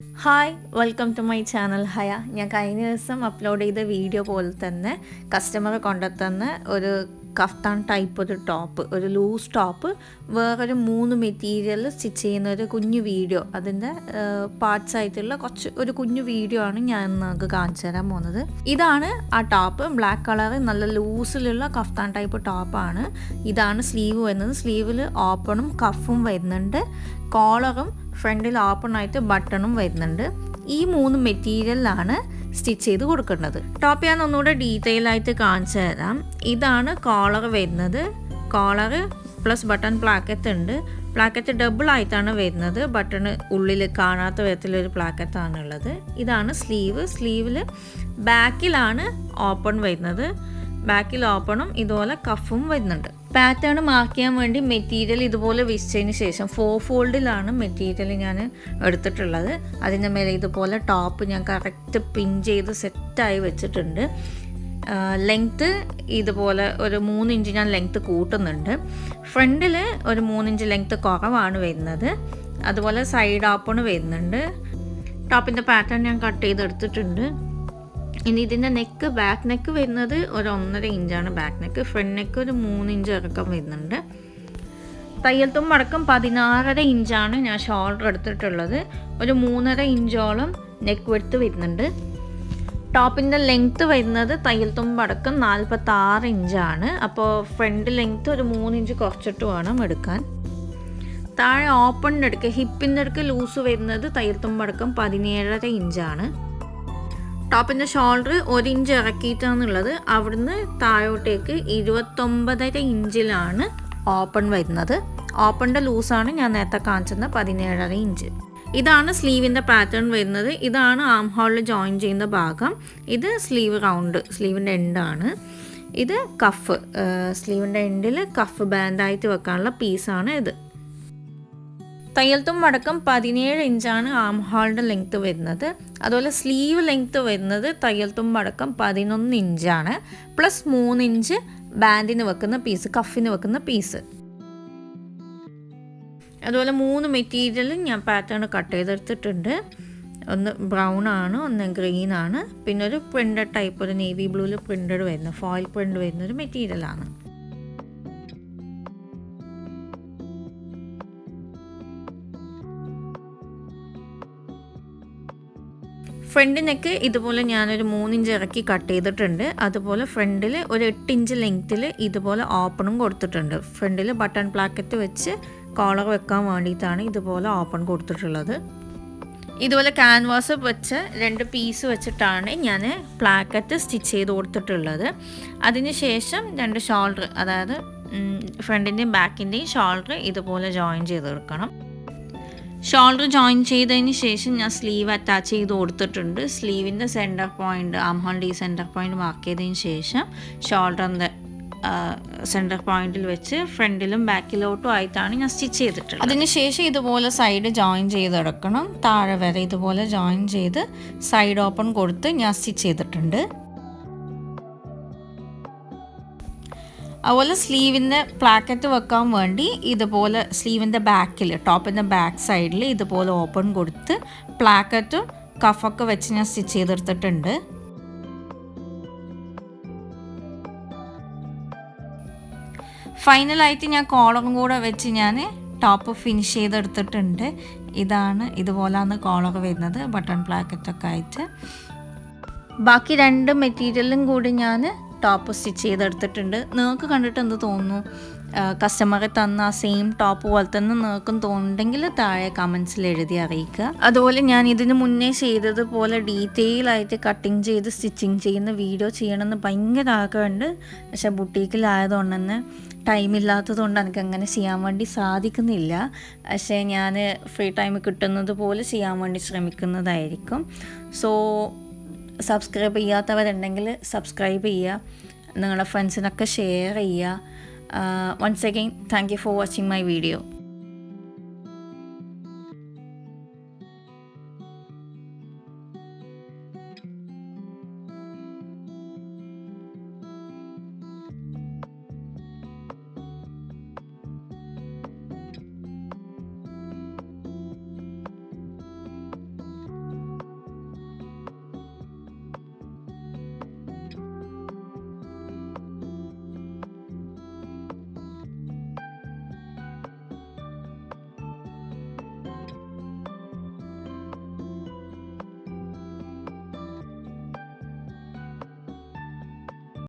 Hi welcome to my channel ഹയ ഞാൻ കഴിഞ്ഞ ദിവസം അപ്ലോഡ് ചെയ്ത വീഡിയോ പോലെ തന്നെ കസ്റ്റമർ കൊണ്ടുത്തന്ന ഒരു കഫ്താൻ ടൈപ്പ് ഒരു ടോപ്പ് ഒരു ലൂസ് ടോപ്പ് വേറൊരു മൂന്ന് മെറ്റീരിയൽ സ്റ്റിച്ച് ചെയ്യുന്ന ഒരു കുഞ്ഞു വീഡിയോ അതിന്റെ പാർട്സ് ആയിട്ടുള്ള കുറച്ച് ഒരു കുഞ്ഞു വീഡിയോ ആണ് ഞാൻ നിങ്ങൾക്ക് കാണിച്ചു തരാൻ പോകുന്നത്. ഇതാണ് ആ ടോപ്പ് ബ്ലാക്ക് കളർ നല്ല ലൂസിലുള്ള കഫ്താൻ ടൈപ്പ് ടോപ്പാണ് ഇതാണ് സ്ലീവ് വരുന്നത്. സ്ലീവിൽ ഓപ്പണും കഫും വരുന്നുണ്ട്. കോളറും ഫ്രണ്ടിൽ ഓപ്പൺ ആയിട്ട് ബട്ടണും വരുന്നുണ്ട്. ഈ മൂന്ന് മെറ്റീരിയലിലാണ് സ്റ്റിച്ച് ചെയ്ത് കൊടുക്കേണ്ടത്. ടോപ്പ് ഞാൻ ഒന്നുകൂടെ ഡീറ്റെയിൽ ആയിട്ട് കാണിച്ചു തരാം. ഇതാണ് കോളർ വരുന്നത്. കോളർ പ്ലസ് ബട്ടൺ പ്ലാക്കറ്റ് ഉണ്ട്. പ്ലാക്കറ്റ് ഡബിൾ ആയിട്ടാണ് വരുന്നത്. ബട്ടൺ ഉള്ളിൽ കാണാത്ത വിധത്തിലൊരു ഉള്ളത് ഇതാണ് സ്ലീവ് സ്ലീവിൽ ബാക്കിലാണ് ഓപ്പൺ വരുന്നത്. ബാക്കിൽ ഓപ്പണും ഇതുപോലെ കഫും വരുന്നുണ്ട്. പാറ്റേൺ മാർക്ക് ചെയ്യാൻ വേണ്ടി മെറ്റീരിയൽ ഇതുപോലെ വിരിച്ചതിന് ശേഷം ഫോർ ഫോൾഡിലാണ് മെറ്റീരിയൽ ഞാൻ എടുത്തിട്ടുള്ളത്. അതിന്റെ മേലെ ഇതുപോലെ ടോപ്പ് ഞാൻ കറക്റ്റ് പിൻ ചെയ്ത് സെറ്റായി വെച്ചിട്ടുണ്ട്. ലെങ്ത്ത് ഇതുപോലെ ഒരു മൂന്ന് ഇഞ്ച് ഞാൻ ലെങ്ത്ത് കൂട്ടുന്നുണ്ട്. ഫ്രണ്ടിൽ ഒരു മൂന്നിഞ്ച് ലെങ്ത്ത് കുറവാണ് വരുന്നത്. അതുപോലെ സൈഡ് ഓപ്പണ് വരുന്നുണ്ട്. ടോപ്പിന്റെ പാറ്റേൺ ഞാൻ കട്ട് ചെയ്തെടുത്തിട്ടുണ്ട്. ഇനി ഇതിന്റെ നെക്ക് ബാക്ക് നെക്ക് വരുന്നത് ഒരു ഒന്നര ഇഞ്ചാണ് ബാക്ക് നെക്ക് ഫ്രണ്ട് നെക്ക് ഒരു മൂന്ന് ഇഞ്ച് ഇറക്കം വരുന്നുണ്ട്. തയ്യൽ തുമ്പടക്കം പതിനാറര ഇഞ്ചാണ് ഞാൻ ഷോൾഡർ എടുത്തിട്ടുള്ളത്. ഒരു മൂന്നര ഇഞ്ചോളം നെക്ക് വെടുത്ത് വരുന്നുണ്ട്. ടോപ്പിന്റെ ലെങ്ത്ത് വരുന്നത് തയ്യൽ തുമ്പടക്കം നാൽപ്പത്തി ആറ് ഇഞ്ചാണ് അപ്പോൾ ഫ്രണ്ട് ലെങ്ത്ത് ഒരു മൂന്ന് ഇഞ്ച് കുറച്ചിട്ട് വേണം എടുക്കാൻ. താഴെ ഓപ്പണിന്റെ അടുക്ക് ഹിപ്പിന്റെ അടുക്ക് ലൂസ് വരുന്നത് തയ്യൽ തുമ്പടക്കം പതിനേഴര ഇഞ്ചാണ് ടോപ്പിന്റെ ഷോൾഡർ ഒരു ഇഞ്ച് ഇറക്കിയിട്ടാണുള്ളത്. അവിടുന്ന് താഴോട്ടേക്ക് ഇരുപത്തൊമ്പതര ഇഞ്ചിലാണ് ഓപ്പൺ വരുന്നത്. ഓപ്പണിന്റെ ലൂസാണ് ഞാൻ നേരത്തെ കാണിച്ചത് പതിനേഴര ഇഞ്ച്. ഇതാണ് സ്ലീവിന്റെ പാറ്റേൺ വരുന്നത്. ഇതാണ് ആം ഹോളിൽ ജോയിൻ ചെയ്യുന്ന ഭാഗം. ഇത് സ്ലീവ് റൗണ്ട് സ്ലീവിന്റെ എൻഡാണ്. ഇത് കഫ് സ്ലീവിന്റെ എൻഡിൽ കഫ് ബാൻഡായിട്ട് വെക്കാനുള്ള പീസാണ് ഇത്. തയ്യൽത്തും അടക്കം പതിനേഴ് ഇഞ്ചാണ് ആം ഹോളിന്റെ ലെങ്ത്ത് വരുന്നത്. അതുപോലെ സ്ലീവ് ലെങ്ത്ത് വരുന്നത് തയ്യൽത്തും അടക്കം പതിനൊന്ന് ഇഞ്ചാണ്. പ്ലസ് മൂന്ന് ഇഞ്ച് ബാൻഡിന് വെക്കുന്ന പീസ് കഫിന് വെക്കുന്ന പീസ് അതുപോലെ മൂന്ന് മെറ്റീരിയലും ഞാൻ പാറ്റേൺ കട്ട് ചെയ്തെടുത്തിട്ടുണ്ട്. ഒന്ന് ബ്രൗൺ ആണ് ഒന്ന് ഗ്രീൻ ആണ്. പിന്നെ ഒരു പ്രിന്റഡ് ടൈപ്പ് ഒരു നേവി ബ്ലൂവിൽ പ്രിന്റഡ് വരുന്ന ഫോയിൽ പ്രിന്റ് വരുന്ന ഒരു മെറ്റീരിയലാണ് ഫ്രണ്ട് നെക്ക് ഇതുപോലെ ഞാനൊരു മൂന്നിഞ്ച് ഇറക്കി കട്ട് ചെയ്തിട്ടുണ്ട്. അതുപോലെ ഫ്രണ്ടിൽ ഒരു എട്ട് ഇഞ്ച് ലെങ്ത്തിൽ ഇതുപോലെ ഓപ്പണും കൊടുത്തിട്ടുണ്ട്. ഫ്രണ്ടിൽ ബട്ടൺ പ്ലാക്കറ്റ് വെച്ച് കോളർ വെക്കാൻ വേണ്ടിയിട്ടാണ് ഇതുപോലെ ഓപ്പൺ കൊടുത്തിട്ടുള്ളത്. ഇതുപോലെ ക്യാൻവാസ് വെച്ച് രണ്ട് പീസ് വെച്ചിട്ടാണ് ഞാൻ പ്ലാക്കറ്റ് സ്റ്റിച്ച് ചെയ്ത് കൊടുത്തിട്ടുള്ളത്. അതിനുശേഷം രണ്ട് ഷോൾഡർ അതായത് ഫ്രണ്ടിന്റെയും ബാക്കിന്റെയും ഷോൾഡർ ഇതുപോലെ ജോയിൻ ചെയ്തെടുക്കണം. ഷോൾഡർ ജോയിൻ ചെയ്തതിന് ശേഷം ഞാൻ സ്ലീവ് അറ്റാച്ച് ചെയ്ത് കൊടുത്തിട്ടുണ്ട്. സ്ലീവിന്റെ സെന്റർ പോയിന്റ് ആംഹോളിന്റെ ഈ സെന്റർ പോയിന്റ് മാർക്ക് ചെയ്തതിന് ശേഷം ഷോൾഡറിന്റെ സെന്റർ പോയിന്റിൽ വെച്ച് ഫ്രണ്ടിലും ബാക്കിലോട്ടും ആയിട്ടാണ് ഞാൻ സ്റ്റിച്ച് ചെയ്തിട്ടുള്ളത്. അതിനുശേഷം ഇതുപോലെ സൈഡ് ജോയിൻ ചെയ്തെടുക്കണം താഴെ വരെ ഇതുപോലെ ജോയിൻ ചെയ്ത് സൈഡ് ഓപ്പൺ കൊടുത്ത് ഞാൻ സ്റ്റിച്ച് ചെയ്തിട്ടുണ്ട്. അതുപോലെ സ്ലീവിന്റെ പ്ലാക്കറ്റ് വെക്കാൻ വേണ്ടി ഇതുപോലെ സ്ലീവിന്റെ ബാക്കിൽ ടോപ്പിന്റെ ബാക്ക് സൈഡിൽ ഇതുപോലെ ഓപ്പൺ കൊടുത്ത് പ്ലാക്കറ്റും കഫൊക്കെ വെച്ച് ഞാൻ സ്റ്റിച്ച് ചെയ്തെടുത്തിട്ടുണ്ട്. ഫൈനലായിട്ട് ഞാൻ കോളറും കൂടെ വെച്ച് ഞാൻ ടോപ്പ് ഫിനിഷ് ചെയ്തെടുത്തിട്ടുണ്ട്. ഇതാണ് ഇതുപോലാണ് കോളർ വരുന്നത് ബട്ടൺ പ്ലാക്കറ്റൊക്കെ ആയിട്ട്. ബാക്കി രണ്ട് മെറ്റീരിയലും കൂടി ഞാൻ ടോപ്പ് സ്റ്റിച്ച് ചെയ്തെടുത്തിട്ടുണ്ട്. നിങ്ങൾക്ക് കണ്ടിട്ട് എന്ത് തോന്നുന്നു? കസ്റ്റമറെ തന്ന ആ സെയിം ടോപ്പ് പോലെ തന്നെ നിങ്ങൾക്കും തോന്നുന്നുണ്ടെങ്കിൽ താഴെ കമൻസിൽ എഴുതി അറിയിക്കുക. അതുപോലെ ഞാൻ ഇതിന് മുന്നേ ചെയ്തതുപോലെ ഡീറ്റെയിൽ ആയിട്ട് കട്ടിങ് ചെയ്ത് സ്റ്റിച്ചിങ് ചെയ്യുന്ന വീഡിയോ ചെയ്യണമെന്ന് ഭയങ്കര ആഗ്രഹമുണ്ട്. പക്ഷേ ബുട്ടീക്കിലായതുകൊണ്ട് തന്നെ ടൈം ഇല്ലാത്തതുകൊണ്ട് എനിക്ക് അങ്ങനെ ചെയ്യാൻ വേണ്ടി സാധിക്കുന്നില്ല. പക്ഷേ ഞാൻ ഫ്രീ ടൈം കിട്ടുന്നത് പോലെ ചെയ്യാൻ വേണ്ടി ശ്രമിക്കുന്നതായിരിക്കും. സോ സബ്സ്ക്രൈബ് ചെയ്യാത്തവരുണ്ടെങ്കിൽ സബ്സ്ക്രൈബ് ചെയ്യുക. നിങ്ങളുടെ ഫ്രണ്ട്സിനൊക്കെ ഷെയർ ചെയ്യുക. Once again thank you for watching my video